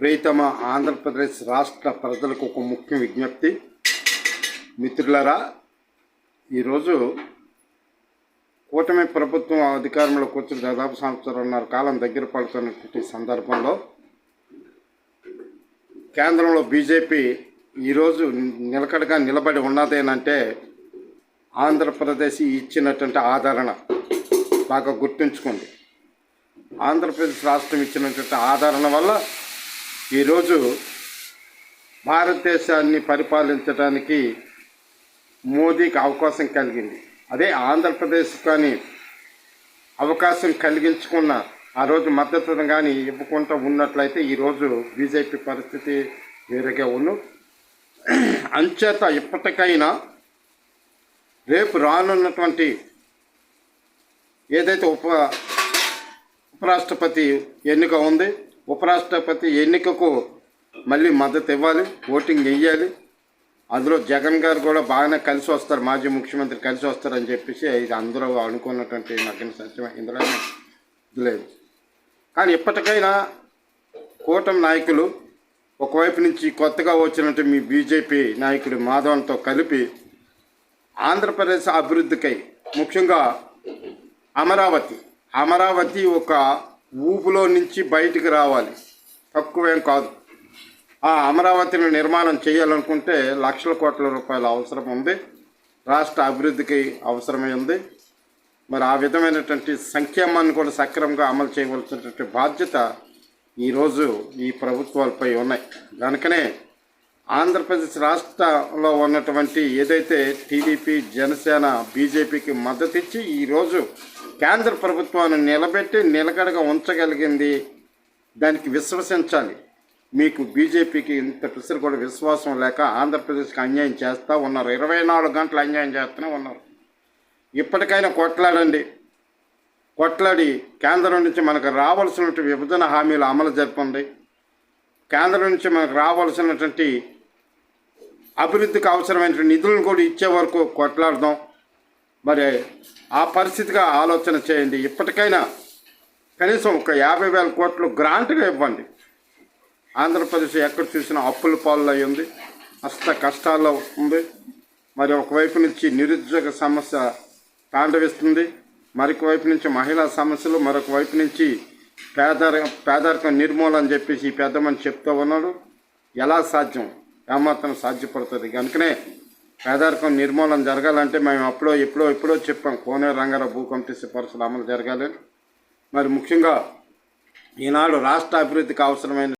ప్రియతమ ఆంధ్రప్రదేశ్ రాష్ట్ర ప్రజలకు ఒక ముఖ్య విజ్ఞప్తి. మిత్రులరా ఈరోజు కూటమి ప్రభుత్వం అధికారంలోకి వచ్చిన దాదాపు సంవత్సరంన్నర కాలం దగ్గర పడుతున్నటువంటి సందర్భంలో కేంద్రంలో బీజేపీ ఈరోజు నిలకడగా నిలబడి ఉన్నదేనంటే ఆంధ్రప్రదేశ్ ఇచ్చినటువంటి ఆదరణ బాగా గుర్తుంచుకోండి. ఆంధ్రప్రదేశ్ రాష్ట్రం ఇచ్చినటువంటి ఆదరణ వల్ల ఈరోజు భారతదేశాన్ని పరిపాలించడానికి మోదీకి అవకాశం కలిగింది. అదే ఆంధ్రప్రదేశ్ కానీ అవకాశం కలిగించుకున్న ఆ రోజు మద్దతును కానీ ఇవ్వకుండా ఉన్నట్లయితే ఈరోజు బీజేపీ పరిస్థితి వేరేగా ఉన్ను అంచేత ఇప్పటికైనా రేపు రానున్నటువంటి ఏదైతే ఉప ఉపరాష్ట్రపతి ఎన్నిక ఉంది ఉపరాష్ట్రపతి ఎన్నికకు మళ్ళీ మద్దతు ఇవ్వాలి ఓటింగ్ వెయ్యాలి అందులో జగన్ గారు కూడా బాగానే కలిసి వస్తారు మాజీ ముఖ్యమంత్రి కలిసి వస్తారని చెప్పేసి ఇది అందరూ అనుకున్నటువంటి నగ్న సత్యం ఇందులో లేదు. కానీ ఇప్పటికైనా కూటమి నాయకులు ఒకవైపు నుంచి కొత్తగా వచ్చినట్టు మీ బీజేపీ నాయకుడు మాధవన్తో కలిపి ఆంధ్రప్రదేశ్ అభివృద్ధికై ముఖ్యంగా అమరావతి. అమరావతి ఒక ఊపులో నుంచి బయటికి రావాలి. తక్కువేం కాదు. ఆ అమరావతిని నిర్మాణం చేయాలనుకుంటే లక్షల కోట్ల రూపాయల అవసరం ఉంది. రాష్ట్ర అభివృద్ధికి అవసరమై ఉంది. మరి ఆ విధమైనటువంటి సంక్షేమాన్ని కూడా సక్రమంగా అమలు చేయవలసినటువంటి బాధ్యత ఈరోజు ఈ ప్రభుత్వాలపై ఉన్నాయి. కనుకనే ఆంధ్రప్రదేశ్ రాష్ట్రంలో ఉన్నటువంటి ఏదైతే టీడీపీ జనసేన బీజేపీకి మద్దతు ఇచ్చి ఈరోజు కేంద్ర ప్రభుత్వాన్ని నిలబెట్టి నిలకడగా ఉంచగలిగింది దానికి విశ్వసించాలి. మీకు బీజేపీకి ఇంత పిసరు కూడా విశ్వాసం లేక ఆంధ్రప్రదేశ్కి అన్యాయం చేస్తూ ఉన్నారు. ఇరవై నాలుగు గంటలు అన్యాయం చేస్తూనే ఉన్నారు. ఇప్పటికైనా కొట్లాడండి. కొట్లాడి కేంద్రం నుంచి మనకు రావాల్సినటువంటి విభజన హామీలు అమలు జరపండి కేంద్రం నుంచి మనకు రావాల్సినటువంటి అభివృద్ధికి అవసరమైన నిధులను కూడా ఇచ్చే వరకు కొట్లాడదాం. మరి ఆ పరిస్థితిగా ఆలోచన చేయండి. ఇప్పటికైనా కనీసం ఒక యాభై వేల కోట్లు గ్రాంట్గా ఇవ్వండి. ఆంధ్రప్రదేశ్ ఎక్కడ చూసినా అప్పుల పాలు ఉంది. అష్ట కష్టాల్లో ఉంది. మరి ఒకవైపు నుంచి నిరుద్యోగ సమస్య తాండవిస్తుంది. మరొక వైపు నుంచి మహిళా సమస్యలు మరొక వైపు నుంచి పేదరి పేదరికం నిర్మూలన చెప్పేసి పెద్ద మనిషి చెప్తూ ఉన్నాడు. ఎలా సాధ్యం? ఏమాత్రం సాధ్యపడుతుంది. కనుకనే పేదరికం నిర్మూలన జరగాలంటే మేము అప్పుడో ఎప్పుడో ఎప్పుడో చెప్పాం. కోనే రంగారావు భూకంప సిఫార్సులు అమలు జరగాలని మరి ముఖ్యంగా ఈనాడు రాష్ట్ర అభివృద్ధికి అవసరమైన